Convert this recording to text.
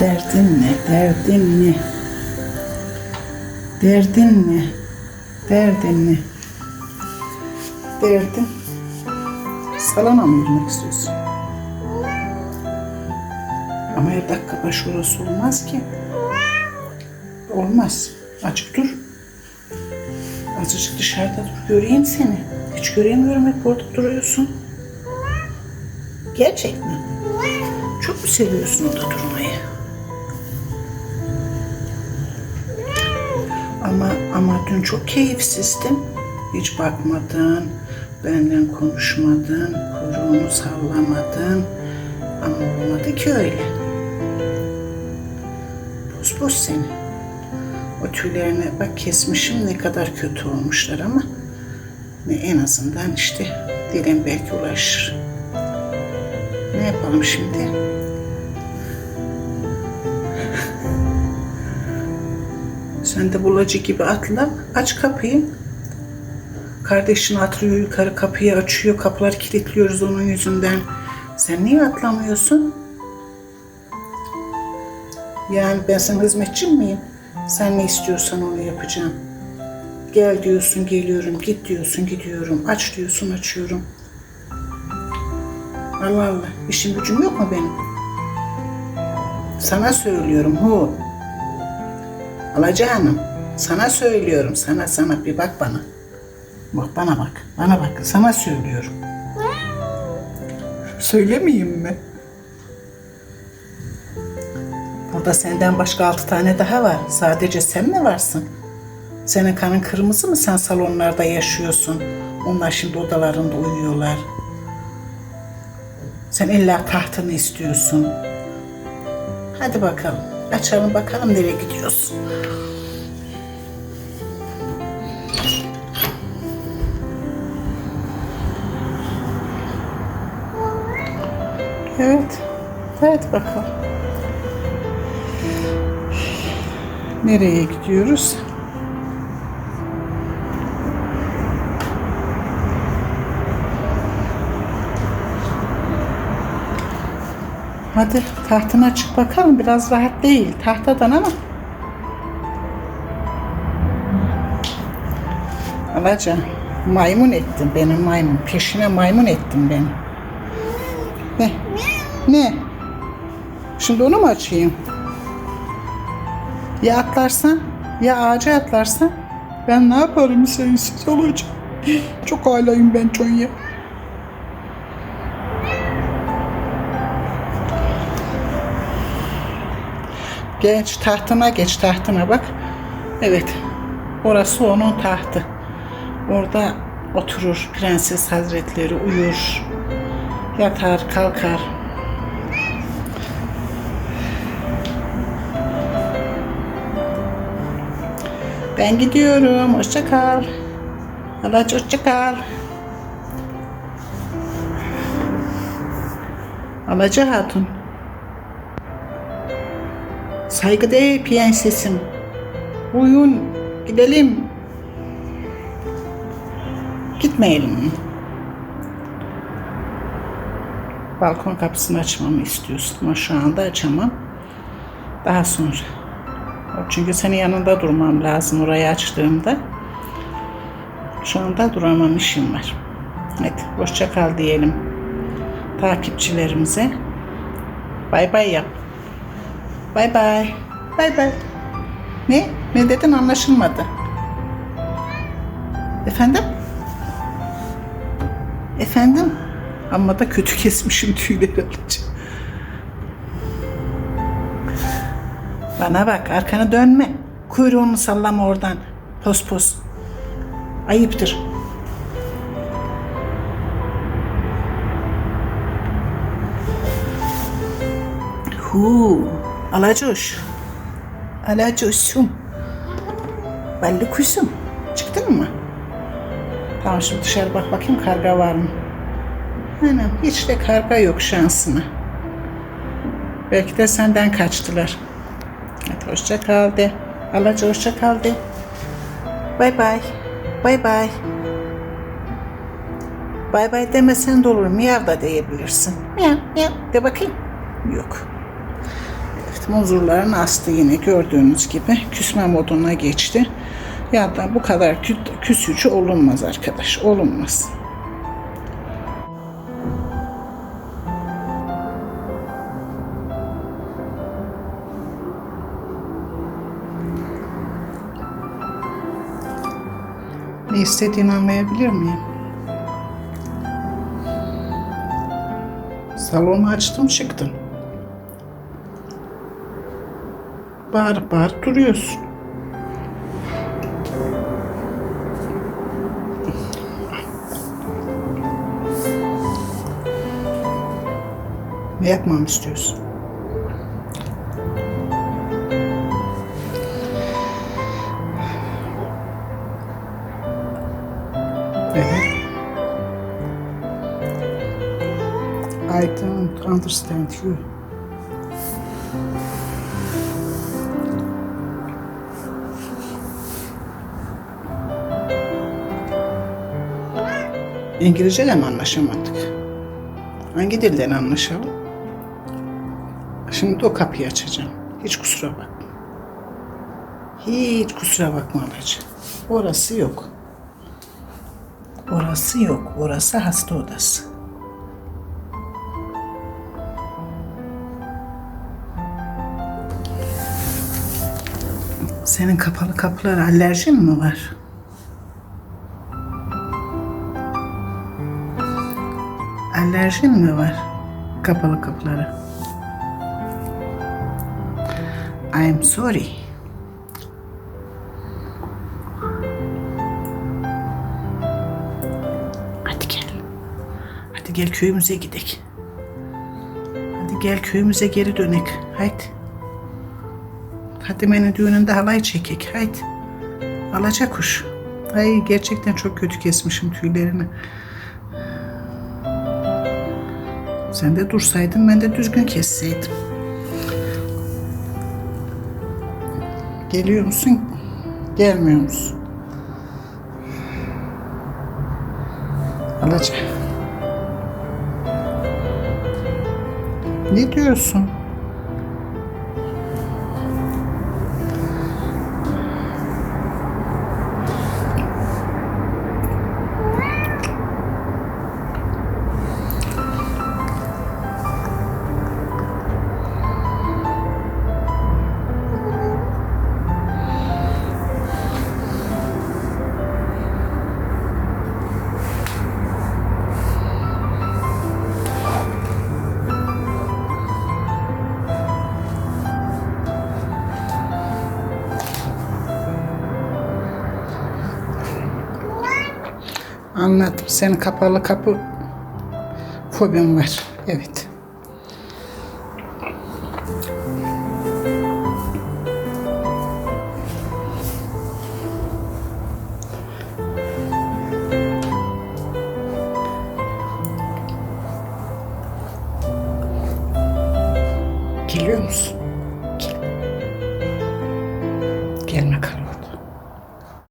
Derdin ne? Derdin ne? Derdin ne? Derdin ne? Derdin salona mı yürümek istiyorsun? Ama her dakika başvurusu olmaz ki. Olmaz. Açık dur. Azıcık dışarıda dur. Göreyim seni. Hiç göremiyorum hep orada duruyorsun. Gerçek mi? Çok mu seviyorsun orada durmayı? Ama dün çok keyifsizdin. Hiç bakmadın, benden konuşmadın, kuyruğunu sallamadın. Ama olmadı ki öyle. Boz boz seni. O tüylerine bak kesmişim ne kadar kötü olmuşlar ama ne en azından işte dilim belki ulaşır. Ne yapalım şimdi? Sen de bulacı gibi atla, aç kapıyı. Kardeşin atlıyor yukarı kapıyı açıyor, kapıları kilitliyoruz onun yüzünden. Sen niye atlamıyorsun? Yani ben senin hizmetçin miyim? Sen ne istiyorsan onu yapacağım. Gel diyorsun geliyorum, git diyorsun gidiyorum, aç diyorsun açıyorum. Allah Allah, işim gücüm yok mu benim? Sana söylüyorum hu. Alacağım. Sana söylüyorum, sana sana bir bak bana. Bak bana bak, bana bak, sana söylüyorum. Söylemeyeyim mi? Burada senden başka altı tane daha var. Sadece sen mi varsın? Senin kanın kırmızı mı? Sen salonlarda yaşıyorsun. Onlar şimdi odalarında uyuyorlar. Sen illa tahtını istiyorsun. Hadi bakalım. Açalım bakalım nereye gidiyorsun. Evet. Evet bakalım. Nereye gidiyoruz? Hadi tahtına çık bakalım. Biraz rahat değil. Tahtadan ama. Alaca maymun ettin beni maymun. Peşine maymun ettin beni. Ne? Ne? Şimdi onu mu açayım? Ya atlarsan? Ya ağaca atlarsan? Ben ne yaparım sensiz olacak? Çok alayım ben Çonya. Geç tahtına geç tahtına bak. Evet. Orası onun tahtı. Orada oturur prenses hazretleri uyur. Yatar kalkar. Ben gidiyorum. Hoşça kal. Alaç hoşça kal. Alacı hatun. Saygıdeğer prensesim. Uyun gidelim. Gitmeyelim. Balkon kapısını açmamı istiyorsun ama şu anda açamam. Daha sonra. Çünkü senin yanında durmam lazım orayı açtığımda. Şu anda duramam işim var. Hadi hoşça kal diyelim takipçilerimize. Bay bay yap. Bay bay. Bay bay. Ne? Ne dedin anlaşılmadı. Efendim? Efendim? Amma da kötü kesmişim tüyleri alacağım. Bana bak arkana dönme. Kuyruğunu sallama oradan. Pos pos. Ayıptır. Hu, alacoş. Alacoşum. Ballı kuşum. Çıktın mı? Tamam şimdi dışarı bak bakayım karga var mı? Anam hiç de karga yok şansına. Belki de senden kaçtılar. Hadi hoşça kal de. Alaca hoşça kal de. Bay bay. Bay bay. Bay bay demesen de olur. Miyav da diyebilirsin. Miyav miyav de bakayım. Yok. Evet muzurlarını astı yine gördüğünüz gibi. Küsme moduna geçti. Ya da bu kadar kü- küsücü olunmaz arkadaş. Olunmaz. Ne istediğini anlayabilir miyim? Salonu açtım çıktım. Bağırıp bağırıp duruyorsun. Ne yapmamı istiyorsun? Evet. I don't understand you. İngilizce de mi anlaşamadık? Hangi dilden anlaşalım? Şimdi o kapıyı açacağım. Hiç kusura bakma. Hiç kusura bakma ablacığım. Orası yok. Orası yok. Orası hasta odası. Senin kapalı kapılara alerjin mi var? Alerjin mi var kapalı kapılara? I'm sorry. Hadi gel. Hadi gel köyümüze gidelim. Hadi gel köyümüze geri dönek. Haydi. Fatime'nin düğününde halay çekek. Haydi. Alaca kuş. Ay gerçekten çok kötü kesmişim tüylerini. Sen de dursaydın ben de düzgün kesseydim. Geliyor musun? Gelmiyor musun? Alaca. Ne diyorsun? Anladım. Senin kapalı kapı fobin var. Evet.